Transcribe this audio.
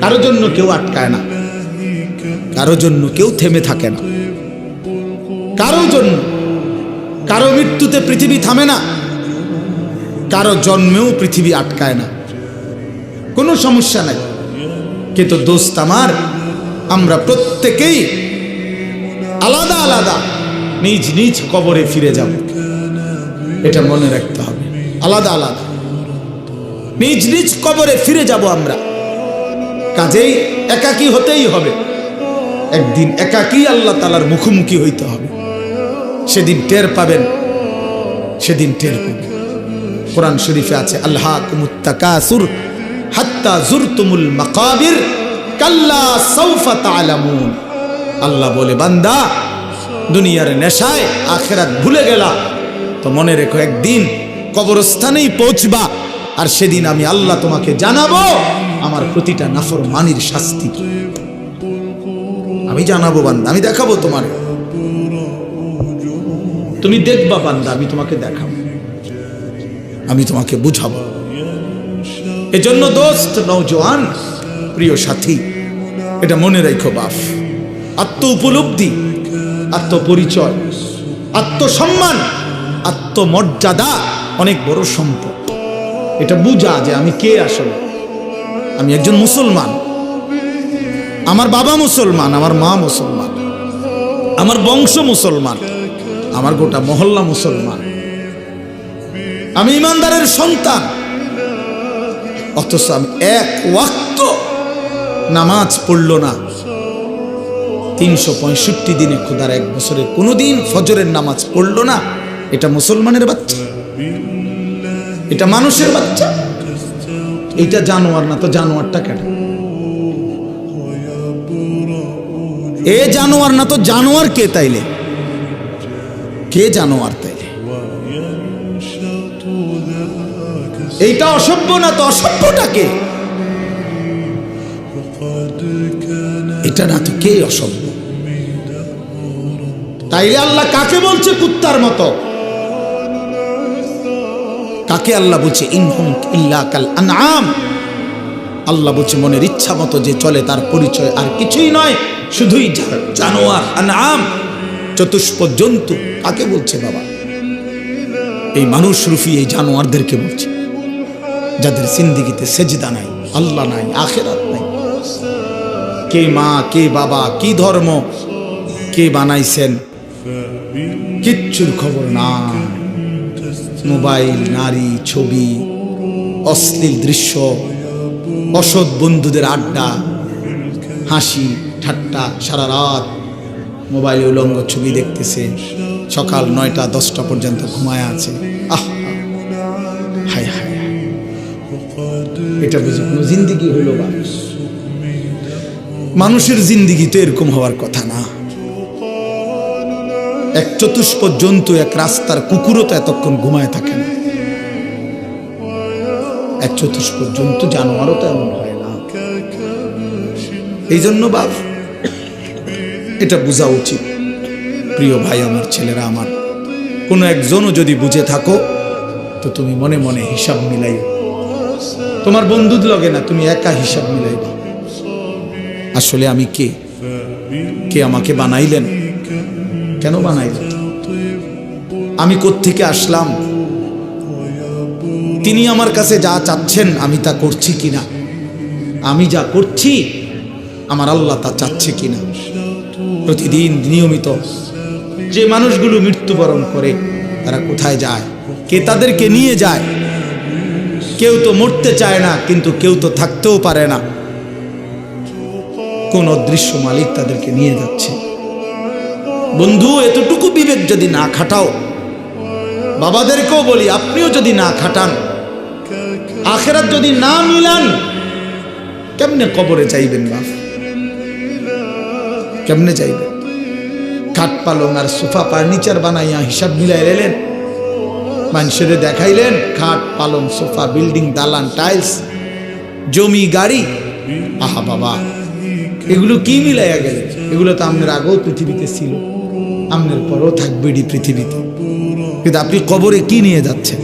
কারও জন্য কেউ আটকায় না। কারও জন্য কেউ থেমে থাকে না। কারও জন্য কারও মৃত্যুতে পৃথিবী থামে না। কারও জন্মেও পৃথিবী আটকায় না। কোনো সমস্যা নাই। কিন্তু দোস্ত আমার, আমরা প্রত্যেকেই আলাদা আলাদা নিজ নিজ কবরে ফিরে যাব। এটা মনে রাখতে হবে। আলাদা আলাদা। নিজ নিজ কবরে ফিরে যাব আমরা। কাজেই একাকী হতেই হবে। একদিন একাকী আল্লাহ তালার মুখোমুখি হইতে হবে। সেদিন টের পাবেন, সেদিন টের পাবেন। কোরআন শরীফে আছে আল্লাহ জুরতুমুল মাকাবির কাল্লা আল্লাহ বলে, বান্দা, দুনিয়ার নেশায় আখেরাত ভুলে গেলা। তো মনে রেখো, একদিন কবরস্থানেই পৌঁছবা। আর সেদিন আমি আল্লাহ তোমাকে জানাব আমার প্রতিটা নাফর মানির শাস্তি। আমি জানাব বান্দা, আমি দেখাবো তোমার। তুমি দেখবা বান্দা, আমি তোমাকে দেখাবো। আমি তোমাকে বুঝাবো। এজন্য দোস্ত নৌজওয়ান প্রিয় সাথী, এটা মনে রেখো বাপ আত্ম উপলব্ধি আত্মপরিচয়, আত্মসম্মান, আত্মমর্যাদা অনেক বড় সম্পদ। এটা বুঝা যে আমি কে আসলে। আমি একজন মুসলমান। আমার বাবা মুসলমান, আমার মা মুসলমান, আমার বংশ মুসলমান, আমার গোটা মহল্লা মুসলমান। আমি ইমানদারের সন্তান, অথচ আমি এক ওয়াক্ত নামাজ পড়ল না। তিনশো পঁয়ষট্টি দিনে খোদার এক বছরে কোনোদিন ফজরের নামাজ পড়ল না। এটা মুসলমানের বাচ্চা, এটা মানুষের বাচ্চা। এটা জানোয়ার না, তো জানোয়ারটা কেন? এ জানোয়ার না, তো জানোয়ার কে তাইলে? কে জানোয়ার তাইলে? এইটা অসভ্য না, তো অসভ্যটা কে? এটা না, তো কে অসভ্য? তাইলে আল্লাহ কাকে বলছে কুত্তার মতো? কাকে আল্লাহ বলছে ইনহুম ইল্লা কাল আনআম। আল্লাহ বলছে, মনের ইচ্ছা মতো যে চলে তার পরিচয় আর কিছুই নয়, শুধুই জানোয়ার, আনআম। চতুষ্প জন্তু কাকে বলছে বাবা? এই মানুষ রুফি এই জানোয়ারদেরকে বলছে, যাদের সিন্দিগিতে সেজদা নাই, আল্লাহ নাই, আখেরাত নাই। কে মা, কে বাবা, কি ধর্ম, কে বানাইছেন, কিচ্ছুর খবর না মোবাইল, নারী, ছবি, অশ্লীল দৃশ্য, অসৎ বন্ধুদের আড্ডা, হাসি, ঠাট্টা, সারা রাত মোবাইলে উলঙ্গ ছবি দেখতেছে। সকাল নয়টা, দশটা পর্যন্ত ঘুমায় আছে। আহ! হায় হায়। এটা বুঝি জিন্দিগি হইল বা? মানুষের জিন্দিগি তো এরকম হওয়ার কথা না। এক চতুষ্প জন্তু এক রাস্তার কুকুরও তো এতক্ষণ ঘুমায় থাকে না। এক চতুষ্প জন্তু জানোয়ারও তো এমন হয় না। এই জন্য বাপ, এটা বোঝা উচিত। প্রিয় ভাই, আমার ছেলেরা, আমার কোনো একজনও যদি বুঝে থাকো, তো তুমি মনে মনে হিসাব মিলাই তোমার বন্ধুর লগে না, তুমি একা হিসাব মিলাইবা। আসলে আমি কে? কে আমাকে বানাইলেন? কেন বানাইলেন আমি কোত্থেকে আসলাম? তিনি আমার কাছে যা চাচ্ছেন, আমি তা করছি কিনা? আমি যা করছি, আমার আল্লাহ তা চাচ্ছে কিনা? প্রতিদিন নিয়মিত যে মানুষগুলো মৃত্যুবরণ করে, তারা কোথায় যায়? কে তাদেরকে নিয়ে যায়? কেউ তো মরতে চায় না, কিন্তু কেউ তো থাকতেও পারে না। কোন অদৃশ্য মালিক তাদেরকে নিয়ে যাচ্ছে। বন্ধু, এতটুকু বিবেক যদি না খাটাও, বাবাদেরকেও বলি, আপনিও যদি না খাটান, আখেরাত যদি না মিলান, কেমনে কবরে চাইবেন বাপ? কেমনে চাইবেন খাট পালং আর সোফা ফার্নিচার বানাইয়া হিসাব মিলাই এলেন মানুষের দেখাইলেন খাট পালং, সোফা, বিল্ডিং, দালান, টাইলস, জমি, গাড়ি। আহা বাবা, এগুলো কি মিলাইয়া গেলে এগুলো তো আপনার আগেও পৃথিবীতে ছিল। আপনার পরও থাকবে এটি পৃথিবীতে। কিন্তু আপনি কবরে কি নিয়ে যাচ্ছেন?